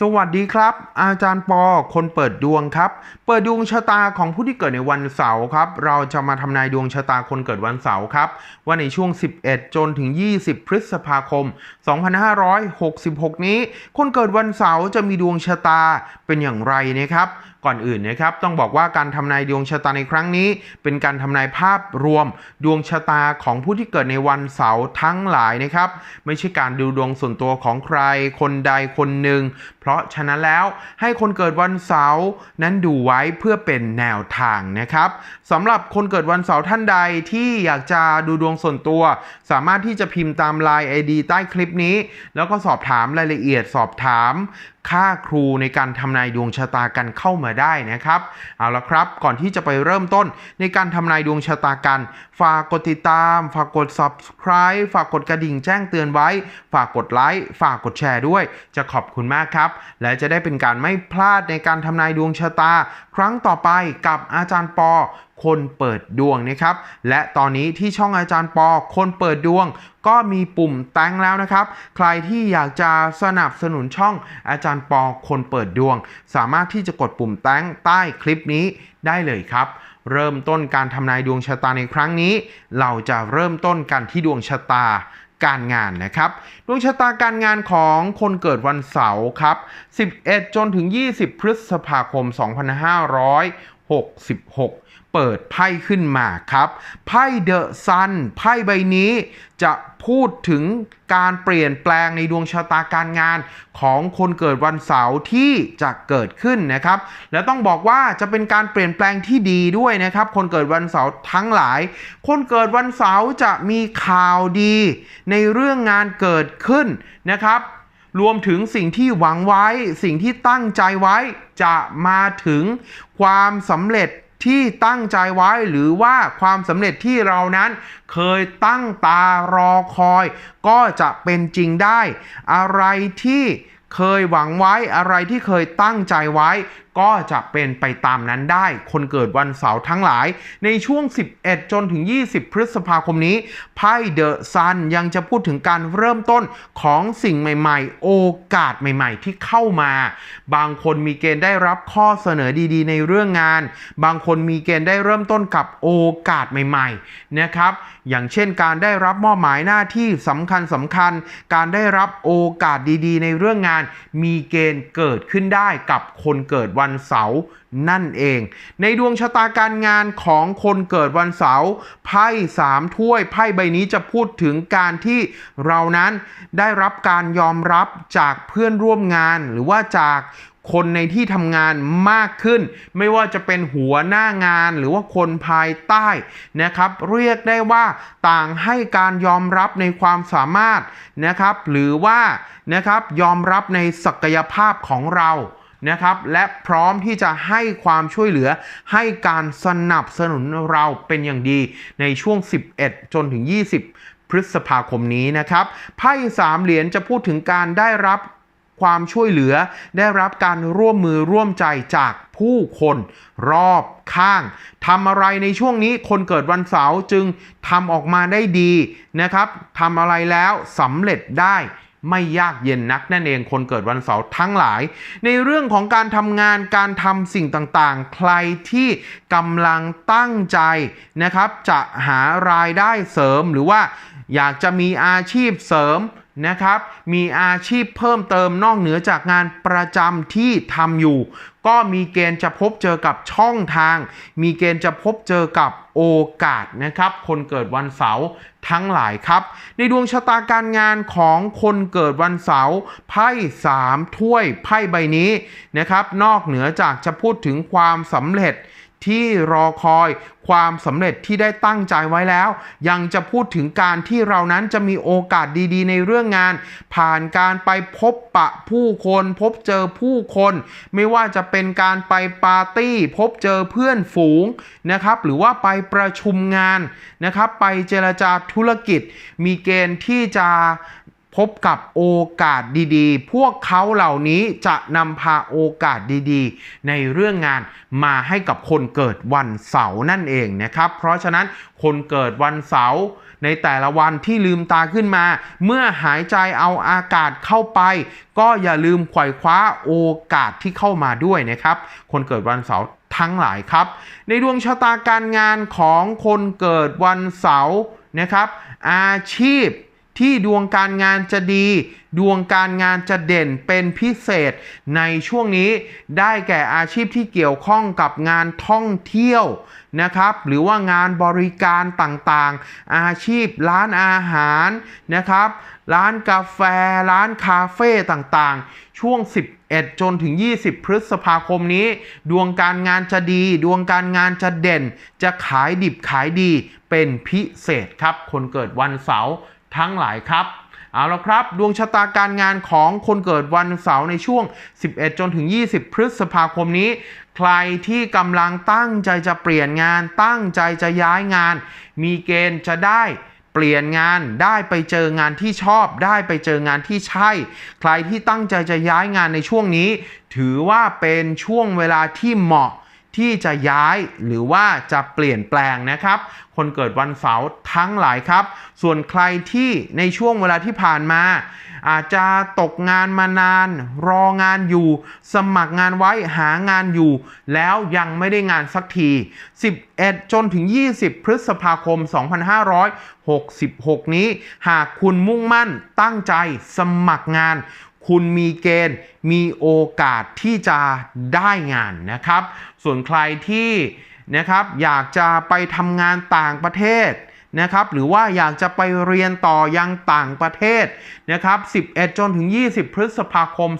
สวัสดีครับ อาจารย์ปอคนเปิดดวงครับ เปิดดวงชะตาของผู้ที่เกิดในวันเสาร์ครับ เราจะมาทำนายดวงชะตาคนเกิดวันเสาร์ครับว่าในช่วง 11 จนถึง 20 พฤษภาคม 2566 นี้ คนเกิดวันเสาร์จะมีดวงชะตาเป็นอย่างไรนะครับก่อนอื่นนะครับต้องบอกว่าการทำนายดวงชะตาในครั้งนี้ เป็นการทำนายภาพรวมดวงชะตาของผู้ที่เกิดในวันเสาร์ทั้งหลายนะครับ ไม่ใช่การดูดวงส่วนตัวของใครคนใดคนหนึ่ง เพราะฉะนั้นแล้วให้คนเกิดวันเสาร์นั้นดูไว้เพื่อเป็นแนวทางนะครับสำหรับคนเกิดวันเสาร์ท่านใดที่อยากจะดูดวงส่วนตัว สามารถที่จะพิมพ์ตาม Line ID ใต้คลิปนี้ แล้วก็สอบถามรายละเอียดสอบถาม ค่าครูในการทำนายดวงชะตากันเข้ามาได้นะครับ เอาละครับ ก่อนที่จะไปเริ่มต้นในการทำนายดวงชะตากัน ฝากกดติดตาม ฝากกด subscribe ฝากกดกระดิ่งแจ้งเตือนไว้ ฝากกดไลค์ ฝากกดแชร์ด้วย จะขอบคุณมากครับ และจะได้เป็นการไม่พลาดในการทำนายดวงชะตา ครั้งต่อไปกับอาจารย์ปอ คนเปิดดวงนะครับ และตอนนี้ที่ช่องอาจารย์ปอคนเปิดดวง ก็มีปุ่มแตงแล้วนะครับ ใครที่อยากจะสนับสนุนช่องอาจารย์ปอคนเปิดดวง สามารถที่จะกดปุ่มแตงใต้คลิปนี้ได้เลยครับ เริ่มต้นการทำนายดวงชะตาในครั้งนี้ เราจะเริ่มต้นกันที่ดวงชะตาการงานนะครับดวงชะตาการงานของคนเกิดวันเสาร์ครับ 11 จนถึง 20 พฤษภาคม 2566 เปิดไพ่ขึ้นมาครับไพ่เดอะซันไพ่ใบนี้จะพูดถึงการเปลี่ยนแปลงในดวงชะตาการงานของคนเกิดวันเสาร์ที่จะเกิดขึ้นนะครับ และต้องบอกว่าจะเป็นการเปลี่ยนแปลงที่ดีด้วยนะครับ คนเกิดวันเสาร์ทั้งหลาย คนเกิดวันเสาร์จะมีข่าวดี ในเรื่องงานเกิดขึ้นนะครับ รวมถึงสิ่งที่หวังไว้ สิ่งที่ตั้งใจไว้จะมาถึงความสำเร็จ ที่ตั้งใจไว้หรือว่าความสำเร็จที่เรานั้นเคยตั้งตารอคอย ก็จะเป็นจริงได้ อะไรที่เคยหวังไว้อะไรที่เคยตั้งใจไว้ ก็จะเป็นไปตามนั้นได้ คนเกิดวันเสาร์ทั้งหลาย ในช่วง 11 จนถึง 20 พฤษภาคมนี้ไพ่เดอะซันยังจะพูดถึงการเริ่มต้นของสิ่งใหม่ๆ โอกาสใหม่ๆ ที่เข้ามา บางคนมีเกณฑ์ได้รับข้อเสนอดีๆ ในเรื่องงาน บางคนมีเกณฑ์ได้เริ่มต้นกับโอกาสใหม่ๆนะครับ อย่างเช่นการได้รับมอบหมายหน้าที่สำคัญสำคัญ การได้รับโอกาสดีๆ ในเรื่องงาน มีเกณฑ์เกิดขึ้นได้กับคนเกิดวันันเสาร์นั่นเอง ในดวงชะตาการงานของคนเกิดวันเสาร์ไพ่สามถ้วยไพ่ใบนี้จะพูดถึงการที่เรานั้นได้รับการยอมรับจากเพื่อนร่วมงาน หรือว่าจากคนในที่ทำงานมากขึ้น ไม่ว่าจะเป็นหัวหน้างานหรือว่าคนภายใต้นะครับ เรียกได้ว่าต่างให้การยอมรับในความสามารถนะครับ หรือว่านะครับยอมรับในศักยภาพของเรา นะครับและพร้อมที่จะให้ความช่วยเหลือให้การสนับสนุนเราเป็นอย่างดีในช่วง 11 จนถึง 20 พฤษภาคมนี้นะครับไพ่สามเหรียญจะพูดถึงการได้รับความช่วยเหลือได้รับการร่วมมือร่วมใจจากผู้คนรอบข้างทำอะไรในช่วงนี้คนเกิดวันเสาร์จึงทำออกมาได้ดีนะครับทำอะไรแล้วสำเร็จได้ ไม่ยากเย็นนักนั่นเองคนเกิดวันเสาร์ทั้งหลาย ในเรื่องของการทำงานการทำสิ่งต่างๆ ใครที่กำลังตั้งใจนะครับ จะหารายได้เสริมหรือว่าอยากจะมีอาชีพเสริมนะครับ มีอาชีพเพิ่มเติมนอกเหนือจากงานประจำที่ทำอยู่ ก็มีเกณฑ์จะพบเจอกับช่องทาง มีเกณฑ์จะพบเจอกับโอกาสนะครับ คนเกิดวันเสาร์ทั้งหลายครับ ในดวงชะตาการงานของคนเกิดวันเสาร์ไพ่สามถ้วยไพ่ใบนี้นะครับ นอกเหนือจากจะพูดถึงความสำเร็จ ที่รอคอยความสำเร็จที่ได้ตั้งใจไว้แล้ว ยังจะพูดถึงการที่เรานั้นจะมีโอกาสดีๆ ในเรื่องงาน ผ่านการไปพบปะผู้คนพบเจอผู้คน ไม่ว่าจะเป็นการไปปาร์ตี้ พบเจอเพื่อนฝูงนะครับหรือว่าไปประชุมงานนะครับไปเจรจาธุรกิจ มีเกณฑ์ที่จะ พบกับโอกาสดีๆ พวกเขาเหล่านี้จะนำพาโอกาสดีๆ ในเรื่องงานมาให้กับคนเกิดวันเสาร์นั่นเองนะครับ เพราะฉะนั้นคนเกิดวันเสาร์ในแต่ละวันที่ลืมตาขึ้นมา เมื่อหายใจเอาอากาศเข้าไป ก็อย่าลืมไขว่คว้าโอกาสที่เข้ามาด้วยนะครับ คนเกิดวันเสาร์ทั้งหลายครับ ในดวงชะตาการงานของคนเกิดวันเสาร์นะครับ อาชีพ ที่ดวงการงานจะดี ดวงการงานจะเด่นเป็นพิเศษ ในช่วงนี้ได้แก่อาชีพที่เกี่ยวข้องกับงานท่องเที่ยวนะครับ หรือว่างานบริการต่างๆ อาชีพร้านอาหารนะครับ ร้านกาแฟ ร้านคาเฟ่ต่างๆ ช่วง11จนถึง 20 พฤษภาคมนี้ ดวงการงานจะดี ดวงการงานจะเด่น จะขายดิบขายดีเป็นพิเศษครับ คนเกิดวันเสาร์ ทั้งหลายครับเอาละครับ ดวงชะตาการงานของคนเกิดวันเสาร์ในช่วง 11 จนถึง 20 พฤษภาคมนี้ ใครที่กำลังตั้งใจจะเปลี่ยนงาน ตั้งใจจะย้ายงาน มีเกณฑ์จะได้เปลี่ยนงานได้ไปเจองานที่ชอบ ได้ไปเจองานที่ใช่ ใครที่ตั้งใจจะย้ายงานในช่วงนี้ ถือว่าเป็นช่วงเวลาที่เหมาะ ที่จะย้ายหรือว่าจะเปลี่ยนแปลงนะครับ คนเกิดวันเสาร์ทั้งหลายครับ ส่วนใครที่ในช่วงเวลาที่ผ่านมา อาจจะตกงานมานาน รองานอยู่ สมัครงานไว้หางานอยู่ แล้วยังไม่ได้งานสักที 11 จนถึง 20 พฤษภาคม 2566 นี้ หากคุณมุ่งมั่นตั้งใจสมัครงาน คุณมีเกณฑ์มีโอกาสที่จะได้งานนะครับ ส่วนใครที่นะครับอยากจะไปทำงานต่างประเทศนะครับหรือว่าอยากจะไปเรียนต่อยังต่างประเทศนะครับ 11 จนถึง 20 พฤษภาคม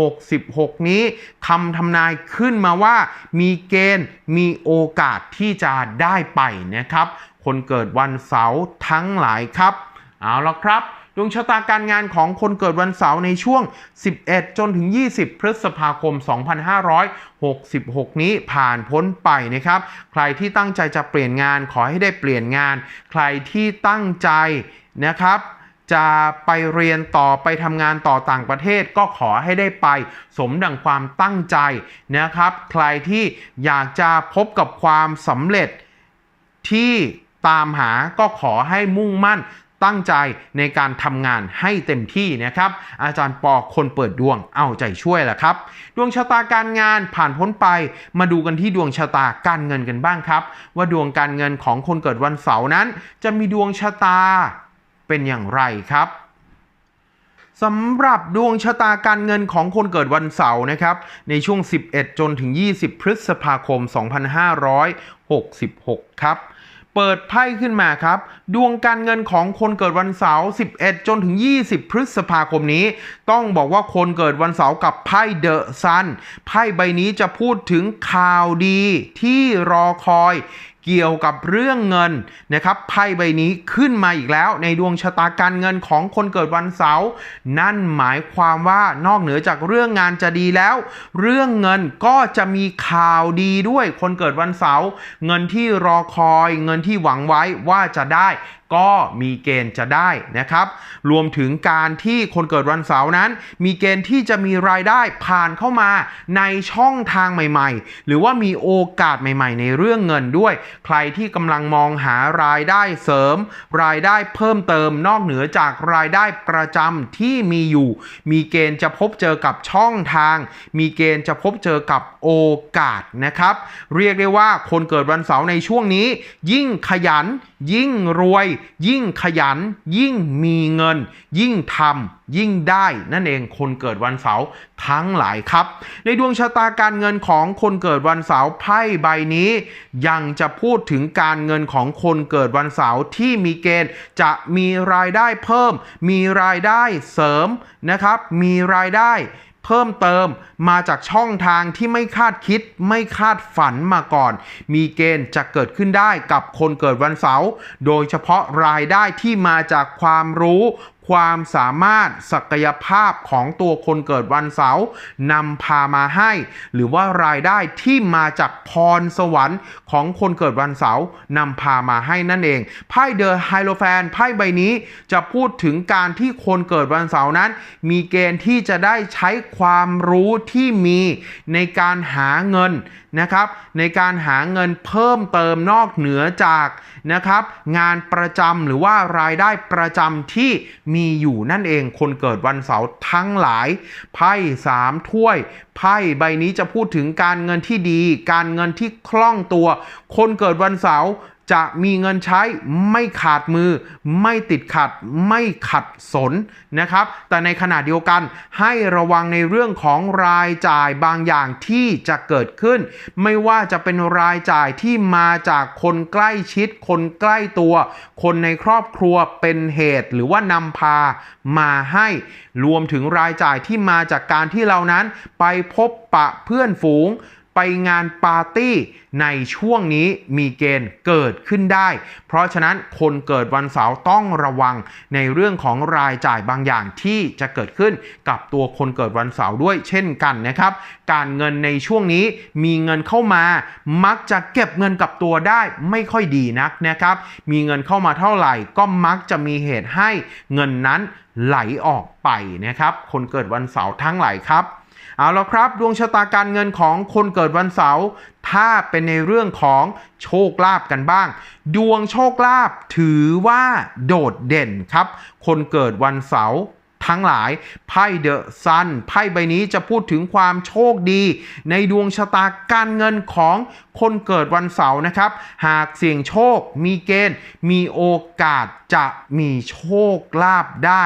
2566 นี้คำทำนายขึ้นมาว่ามีเกณฑ์มีโอกาสที่จะได้ไปนะครับ คนเกิดวันเสาร์ทั้งหลายครับ เอาละครับ ดวงชะตาการงานของคนเกิดวันเสาร์ในช่วง 11 จนถึง 20 พฤษภาคม 2566 นี้ผ่านพ้นไปนะครับ ใครที่ตั้งใจจะเปลี่ยนงานขอให้ได้เปลี่ยนงาน ใครที่ตั้งใจนะครับจะไปเรียนต่อไปทำงานต่อต่างประเทศก็ขอให้ได้ไป สมดังความตั้งใจนะครับ ใครที่อยากจะพบกับความสำเร็จที่ตามหาก็ขอให้มุ่งมั่น ตั้งใจในการทำงานให้เต็มที่นะครับอาจารย์ปอคนเปิดดวงเอาใจช่วยแหละครับ ดวงชะตาการงานผ่านพ้นไป มาดูกันที่ดวงชะตาการเงินกันบ้างครับ ว่าดวงการเงินของคนเกิดวันเสาร์นั้น จะมีดวงชะตาเป็นอย่างไรครับสำหรับดวงชะตาการเงินของคนเกิดวันเสาร์นะครับ ในช่วง 11 จนถึง 20 พฤษภาคม 2566 ครับ เปิดไพ่ขึ้นมาครับ ดวงการเงินของคนเกิดวันเสาร์ 11 จนถึง 20 พฤษภาคมนี้ ต้องบอกว่าคนเกิดวันเสาร์กับไพ่เดอะซัน ไพ่ใบนี้จะพูดถึงข่าวดีที่รอคอย เกี่ยวกับเรื่องเงินนะครับไพ่ใบนี้ขึ้นมาอีกแล้ว ในดวงชะตาการเงินของคนเกิดวันเสาร์นั่นหมายความว่านอกเหนือจากเรื่องงานจะดีแล้ว เรื่องเงินก็จะมีข่าวดีด้วยคนเกิดวันเสาร์เงินที่รอคอยเงินที่หวังไว้ว่าจะได้ก็มีเกณฑ์จะได้นะครับ รวมถึงการที่คนเกิดวันเสาร์นั้น มีเกณฑ์ที่จะมีรายได้ผ่านเข้ามาในช่องทางใหม่ ๆ หรือว่ามีโอกาสใหม่ ๆ ในเรื่องเงินด้วยใครที่กำลังมองหารายได้เสริม รายได้เพิ่มเติมนอกเหนือจากรายได้ประจำที่มีอยู่ มีเกณฑ์จะพบเจอกับช่องทาง มีเกณฑ์จะพบเจอกับโอกาสนะครับ เรียกได้ว่าคนเกิดวันเสาร์ในช่วงนี้ ยิ่งขยันยิ่งรวย ยิ่งขยัน ยิ่งมีเงิน ยิ่งทำยิ่งได้นั่นเองคนเกิดวันเสาร์ทั้งหลายครับ ในดวงชะตาการเงินของคนเกิดวันเสาร์ไพ่ใบนี้ ยังจะพูดถึงการเงินของคนเกิดวันเสาร์ที่มีเกณฑ์จะมีรายได้เพิ่ม มีรายได้เสริมนะครับ มีรายได้ เพิ่มเติมมาจากช่องทางที่ไม่คาดคิดไม่คาดฝันมาก่อน มีเกณฑ์จะเกิดขึ้นได้กับคนเกิดวันเสาร์โดยเฉพาะรายได้ที่มาจากความรู้ ความสามารถศักยภาพของตัวคนเกิดวันเสาร์นำพามาให้ หรือว่ารายได้ที่มาจากพรสวรรค์ของคนเกิดวันเสาร์นำพามาให้นั่นเองไพ่เดอะไฮโลแฟนไพ่ใบนี้จะพูดถึงการที่คนเกิดวันเสาร์นั้น มีเกณฑ์ที่จะได้ใช้ความรู้ที่มีในการหาเงินนะครับในการหาเงินเพิ่มเติมนอกเหนือจากนะครับงานประจำหรือว่ารายได้ประจำที่มีอยู่นั่นเองคนเกิดวันเสาร์ทั้งหลายไพ่สามถ้วยไพ่ใบนี้จะพูดถึงการเงินที่ดี การเงินที่คล่องตัว คนเกิดวันเสาร์ จะมีเงินใช้ไม่ขาดมือ ไม่ติดขัด ไม่ขัดสนนะครับ แต่ในขณะเดียวกันให้ระวังในเรื่องของรายจ่ายบางอย่างที่จะเกิดขึ้น ไม่ว่าจะเป็นรายจ่ายที่มาจากคนใกล้ชิด คนใกล้ตัว คนในครอบครัวเป็นเหตุหรือว่านำพามาให้รวมถึงรายจ่ายที่มาจากการที่เรานั้นไปพบปะเพื่อนฝูง ไปงานปาร์ตี้ในช่วงนี้มีเกณฑ์เกิดขึ้นได้ เพราะฉะนั้นคนเกิดวันเสาร์ต้องระวังในเรื่องของรายจ่ายบางอย่างที่จะเกิดขึ้นกับตัวคนเกิดวันเสาร์ด้วยเช่นกันนะครับ การเงินในช่วงนี้มีเงินเข้ามามักจะเก็บเงินกับตัวได้ไม่ค่อยดีนักนะครับ มีเงินเข้ามาเท่าไหร่ก็มักจะมีเหตุให้เงินนั้นไหลออกไปนะครับ คนเกิดวันเสาร์ทั้งหลายครับ เอาละครับ ดวงชะตาการเงินของคนเกิดวันเสาร์ถ้าเป็นในเรื่องของโชคลาภกันบ้าง ดวงโชคลาภถือว่าโดดเด่นครับ คนเกิดวันเสาร์ทั้งหลายไพ่เดอะซันไพ่ใบนี้จะพูดถึงความโชคดี ในดวงชะตาการเงินของคนเกิดวันเสาร์นะครับ หากเสี่ยงโชคมีเกณฑ์ มีโอกาสจะมีโชคลาภได้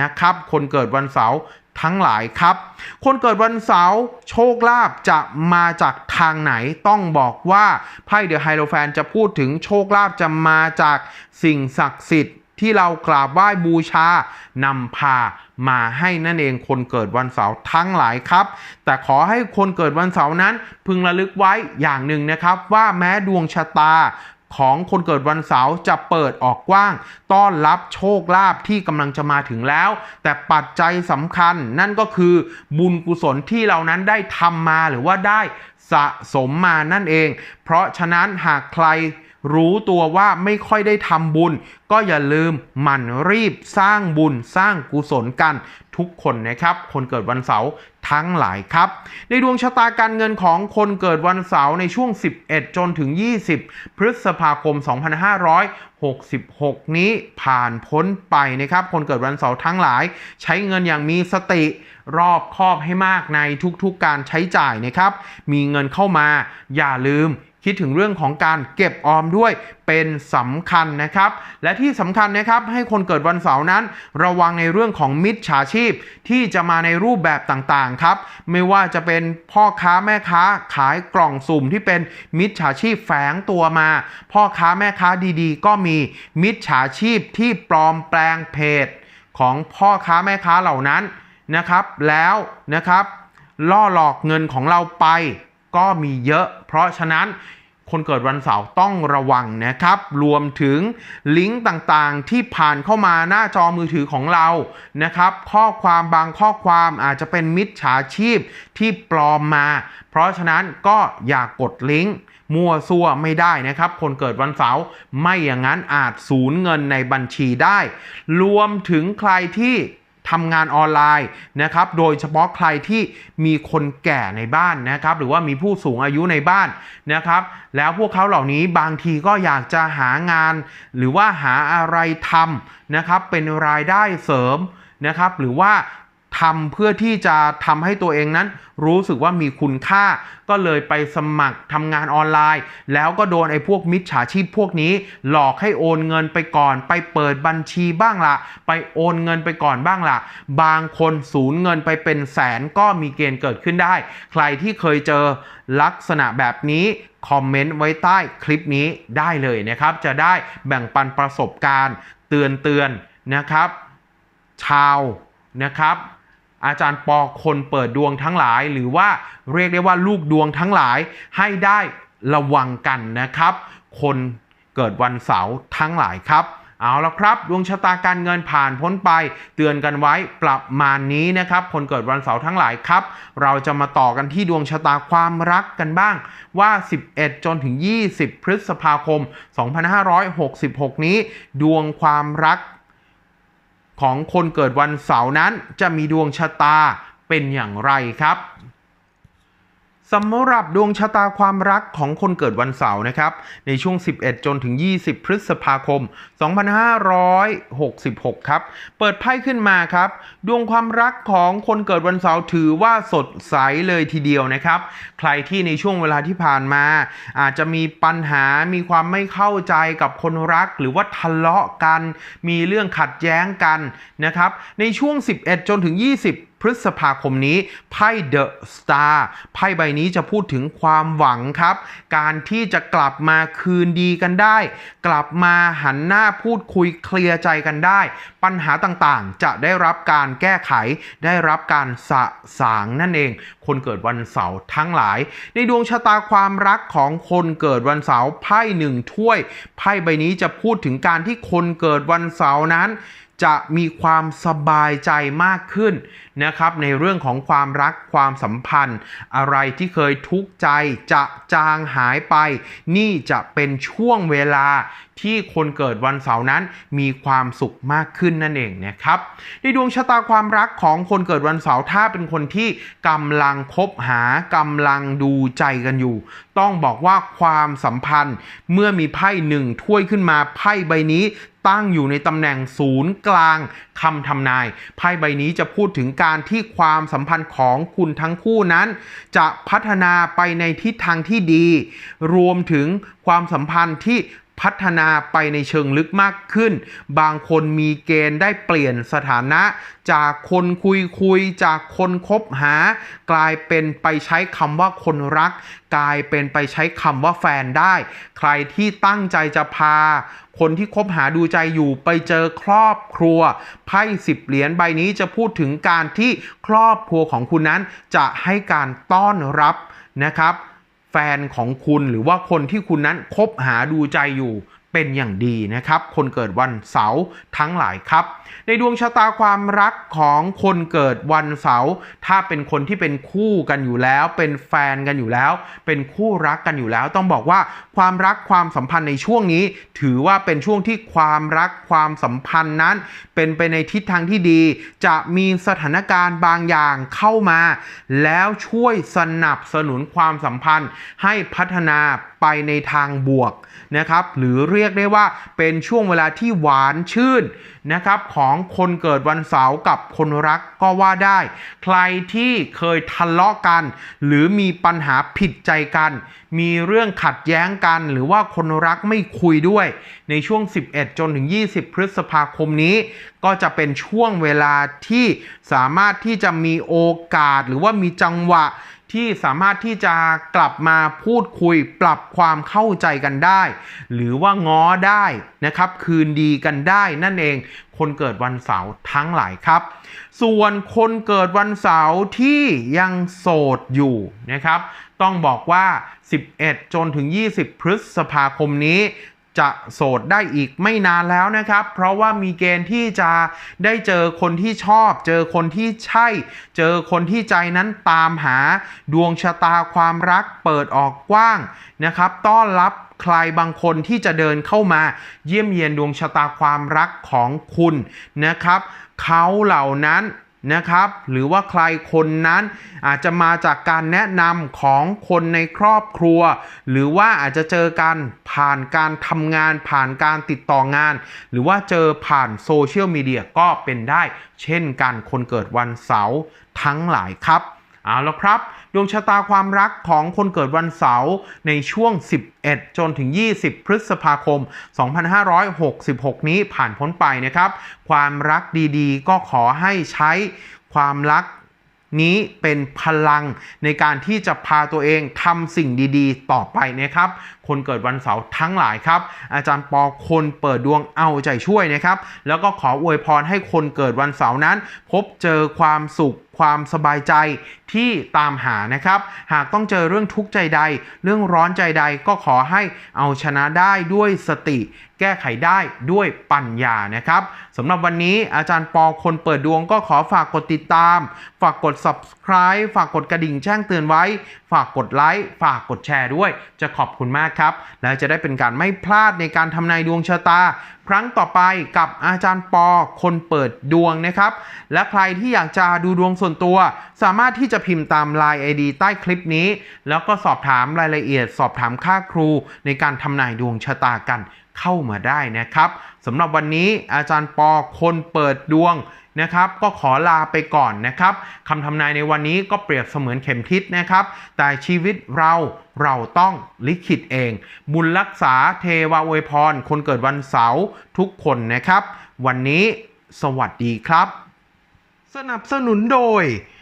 นะครับ คนเกิดวันเสาร์ ทั้งหลายครับ คนเกิดวันเสาร์โชคลาภจะมาจากทางไหนต้องบอกว่าไพ่เดอะไฮโลแฟนจะพูดถึงโชคลาภจะมาจากสิ่งศักดิ์สิทธิ์ที่เรากราบไหว้บูชานำพามาให้นั่นเองคนเกิดวันเสาร์ทั้งหลายครับ แต่ขอให้คนเกิดวันเสาร์นั้นพึงระลึกไว้อย่างหนึ่งนะครับ ว่าแม้ดวงชะตา ของคนเกิดวันเสาร์จะเปิดออกกว้าง ต้อนรับโชคลาภที่กำลังจะมาถึงแล้ว แต่ปัจจัยสำคัญนั่นก็คือบุญกุศลที่เรานั้นได้ทำมาหรือว่าได้สะสมมานั่นเอง เพราะฉะนั้นหากใครรู้ตัวว่าไม่ค่อยได้ทำบุญ ก็อย่าลืมหมั่นรีบสร้างบุญสร้างกุศลกันทุกคนนะครับ คนเกิดวันเสาร์ ทั้งหลายครับ ในดวงชะตาการเงินของคนเกิดวันเสาร์ในช่วง 11 จนถึง 20 พฤษภาคม 2566 นี้ผ่านพ้นไปนะครับ คนเกิดวันเสาร์ทั้งหลาย ใช้เงินอย่างมีสติรอบคอบให้มากในทุกๆการใช้จ่ายนะครับ มีเงินเข้ามาอย่าลืม คิดถึงเรื่องของการเก็บออมด้วยเป็นสำคัญนะครับ และที่สำคัญนะครับให้คนเกิดวันเสาร์นั้น ระวังในเรื่องของมิจฉาชีพ ที่จะมาในรูปแบบต่างๆครับ ไม่ว่าจะเป็นพ่อค้าแม่ค้าขายกล่องสุ่มที่เป็นมิจฉาชีพแฝงตัวมา พ่อค้าแม่ค้าดีๆ ก็มีมิจฉาชีพที่ปลอมแปลงเพจ ของพ่อค้าแม่ค้าเหล่านั้นนะครับ แล้วนะครับล่อหลอกเงินของเราไป ก็มีเยอะ เพราะฉะนั้นคนเกิดวันเสาร์ต้องระวังนะครับ รวมถึงลิงก์ต่างๆที่ผ่านเข้ามาหน้าจอมือถือของเรานะครับ ข้อความบางข้อความอาจจะเป็นมิจฉาชีพที่ปลอมมา เพราะฉะนั้นก็อย่ากกดลิงก์มั่วซั่วไม่ได้นะครับ คนเกิดวันเสาร์ไม่อย่างนั้นอาจสูญเงินในบัญชีได้ รวมถึงใครที่ ทำงานออนไลน์นะครับ โดยเฉพาะใครที่มีคนแก่ในบ้านนะครับ หรือว่ามีผู้สูงอายุในบ้านนะครับ แล้วพวกเขาเหล่านี้บางทีก็อยากจะหางาน หรือว่าหาอะไรทำนะครับ เป็นรายได้เสริมนะครับ หรือว่า ทำเพื่อที่จะทำให้ตัวเองนั้น รู้สึกว่ามีคุณค่า ก็เลยไปสมัครทำงานออนไลน์ แล้วก็โดนไอ้พวกมิจฉาชีพพวกนี้ หลอกให้โอนเงินไปก่อน ไปเปิดบัญชีบ้างละไปโอนเงินไปก่อนบ้างละบางคนสูญเงินไปเป็นแสนก็มีเกณฑ์เกิดขึ้นได้ ใครที่เคยเจอลักษณะแบบนี้คอมเมนต์ไว้ใต้คลิปนี้ได้เลยนะครับ จะได้แบ่งปันประสบการณ์ เตือนเตือนนะครับ ชาวนะครับ อาจารย์ปอคนเปิดดวงทั้งหลาย หรือว่าเรียกได้ว่าลูกดวงทั้งหลายให้ได้ระวังกันนะครับ คนเกิดวันเสาร์ทั้งหลายครับเอาละครับ ดวงชะตาการเงินผ่านพ้นไป เตือนกันไว้ประมาณนี้นะครับ คนเกิดวันเสาร์ทั้งหลายครับ เราจะมาต่อกันที่ดวงชะตาความรักกันบ้างว่า 11 จนถึง 20 พฤษภาคม 2566 นี้ ดวงความรัก ของคนเกิดวันเสาร์นั้นจะมีดวงชะตาเป็นอย่างไรครับ สำหรับดวงชะตาความรักของคนเกิดวันเสาร์นะครับ ในช่วง 11 จนถึง 20 พฤษภาคม 2566 ครับ เปิดไพ่ขึ้นมาครับ ดวงความรักของคนเกิดวันเสาร์ถือว่าสดใสเลยทีเดียวนะครับ ใครที่ในช่วงเวลาที่ผ่านมา อาจจะมีปัญหามีความไม่เข้าใจกับคนรัก หรือว่าทะเลาะกัน มีเรื่องขัดแย้งกันนะครับ ในช่วง 11 จนถึง 20 พฤษภาคมนี้ไพ่เดอะสตาร์ไพ่ใบนี้จะพูดถึงความหวังครับ การที่จะกลับมาคืนดีกันได้ กลับมาหันหน้าพูดคุยเคลียร์ใจกันได้ ปัญหาต่างๆ จะได้รับการแก้ไข ได้รับการสะสางนั่นเอง คนเกิดวันเสาร์ทั้งหลาย ในดวงชะตาความรักของคนเกิดวันเสาร์ไพ่หนึ่งถ้วย ไพ่ใบนี้จะพูดถึงการที่คนเกิดวันเสาร์นั้น จะมีความสบายใจมากขึ้นนะครับในเรื่องของความรักความสัมพันธ์ อะไรที่เคยทุกข์ใจจะจางหายไป นี่จะเป็นช่วงเวลาที่คนเกิดวันเสาร์นั้นมีความสุขมากขึ้นนั่นเองนะครับ ในดวงชะตาความรักของคนเกิดวันเสาร์ถ้าเป็นคนที่กำลังคบหากำลังดูใจกันอยู่ ต้องบอกว่าความสัมพันธ์เมื่อมีไพ่หนึ่งถ้วยขึ้นมาไพ่ใบนี้ ตั้งอยู่ในตำแหน่งศูนย์กลางคำทำนายไพ่ใบนี้จะพูดถึงการที่ความสัมพันธ์ของคุณทั้งคู่นั้น จะพัฒนาไปในทิศทางที่ดี รวมถึงความสัมพันธ์ที่ พัฒนาไปในเชิงลึกมากขึ้น บางคนมีเกณฑ์ได้เปลี่ยนสถานะ จากคนคุยคุยจากคนคบหา กลายเป็นไปใช้คำว่าคนรัก กลายเป็นไปใช้คำว่าแฟนได้ ใครที่ตั้งใจจะพาคนที่คบหาดูใจอยู่ไปเจอครอบครัวไพ่สิบเหรียญใบนี้จะพูดถึงการที่ครอบครัวของคุณนั้นจะให้การต้อนรับนะครับ แฟนของคุณหรือว่าคนที่คุณนั้นคบหาดูใจอยู่ เป็นอย่างดีนะครับ คนเกิดวันเสาร์ทั้งหลายครับ ในดวงชะตาความรักของคนเกิดวันเสาร์ถ้าเป็นคนที่เป็นคู่กันอยู่แล้ว เป็นแฟนกันอยู่แล้ว เป็นคู่รักกันอยู่แล้ว ต้องบอกว่าความรักความสัมพันธ์ในช่วงนี้ ถือว่าเป็นช่วงที่ความรักความสัมพันธ์นั้น เป็นไปในทิศทางที่ดี จะมีสถานการณ์บางอย่างเข้ามา แล้วช่วยสนับสนุนความสัมพันธ์ให้พัฒนาไปในทางบวกนะครับ หรือเรียียกได้ว่าเป็นช่วงเวลาที่หวานชื่นนะครับของคนเกิดวันเสาร์กับคนรักก็ว่าได้ ใครที่เคยทะเลาะกัน หรือมีปัญหาผิดใจกัน มีเรื่องขัดแย้งกัน หรือว่าคนรักไม่คุยด้วย ในช่วง 11 จนถึง 20 พฤษภาคมนี้ ก็จะเป็นช่วงเวลาที่สามารถที่จะมีโอกาสหรือว่ามีจังหวะ ที่สามารถที่จะกลับมาพูดคุยปรับความเข้าใจกันได้ หรือว่าง้อได้นะครับ คืนดีกันได้นั่นเอง คนเกิดวันเสาร์ทั้งหลายครับ ส่วนคนเกิดวันเสาร์ที่ยังโสดอยู่นะครับ ต้องบอกว่า 11 จนถึง 20 พฤษภาคมนี้ จะโสดได้อีกไม่นานแล้วนะครับ เพราะว่ามีเกณฑ์ที่จะได้เจอคนที่ชอบ เจอคนที่ใช่ เจอคนที่ใจนั้นตามหา ดวงชะตาความรักเปิดออกกว้างนะครับ ต้อนรับใครบางคนที่จะเดินเข้ามาเยี่ยมเยียนดวงชะตาความรักของคุณนะครับ เขาเหล่านั้น นะครับ หรือว่าใครคนนั้นอาจจะมาจากการแนะนำของคนในครอบครัว หรือว่าอาจจะเจอกันผ่านการทำงาน ผ่านการติดต่องาน หรือว่าเจอผ่านโซเชียลมีเดียก็เป็นได้ เช่นกันคนเกิดวันเสาร์ทั้งหลายครับ เอาละครับ ดวงชะตาความรักของคนเกิดวันเสาร์ในช่วง 11 จนถึง 20 พฤษภาคม 2566 นี้ผ่านพ้นไปนะครับ ความรักดีๆ ก็ขอให้ใช้ความรักนี้เป็นพลังในการที่จะพาตัวเองทำสิ่งดีๆ ต่อไปนะครับ คนเกิดวันเสาร์ทั้งหลายครับ อาจารย์ปอคนเปิดดวงเอาใจช่วยนะครับ แล้วก็ขออวยพรให้คนเกิดวันเสาร์นั้น พบเจอความสุข ความสบายใจที่ตามหานะครับ หากต้องเจอเรื่องทุกข์ใจใด เรื่องร้อนใจใดก็ขอให้เอาชนะได้ด้วยสติ แก้ไขได้ด้วยปัญญานะครับสำหรับวันนี้อาจารย์ปอคนเปิดดวงก็ขอฝากกดติดตาม ฝากกด subscribe ฝากกดกระดิ่งแจ้งเตือนไว้ ฝากกดไลค์ฝากกดแชร์ด้วย จะขอบคุณมากครับ และจะได้เป็นการไม่พลาดในการทำนายดวงชะตา ครั้งต่อไปกับอาจารย์ปอคนเปิดดวงนะครับ และใครที่อยากจะดูดวงส่วนตัว สามารถที่จะพิมพ์ตาม Line ID ใต้คลิปนี้ แล้วก็สอบถามรายละเอียด สอบถามค่าครูในการทำนายดวงชะตากัน เข้ามาได้นะครับสำหรับวันนี้อาจารย์ปอคนเปิดดวงนะครับ ก็ขอลาไปก่อนนะครับคำทำนายในวันนี้ก็เปรียบเสมือนเข็มทิศนะครับ แต่ชีวิตเราเราต้องลิขิตเอง บุญรักษาเทวาอวยพร คนเกิดวันเสาร์ทุกคนนะครับ วันนี้สวัสดีครับ สนับสนุนโดย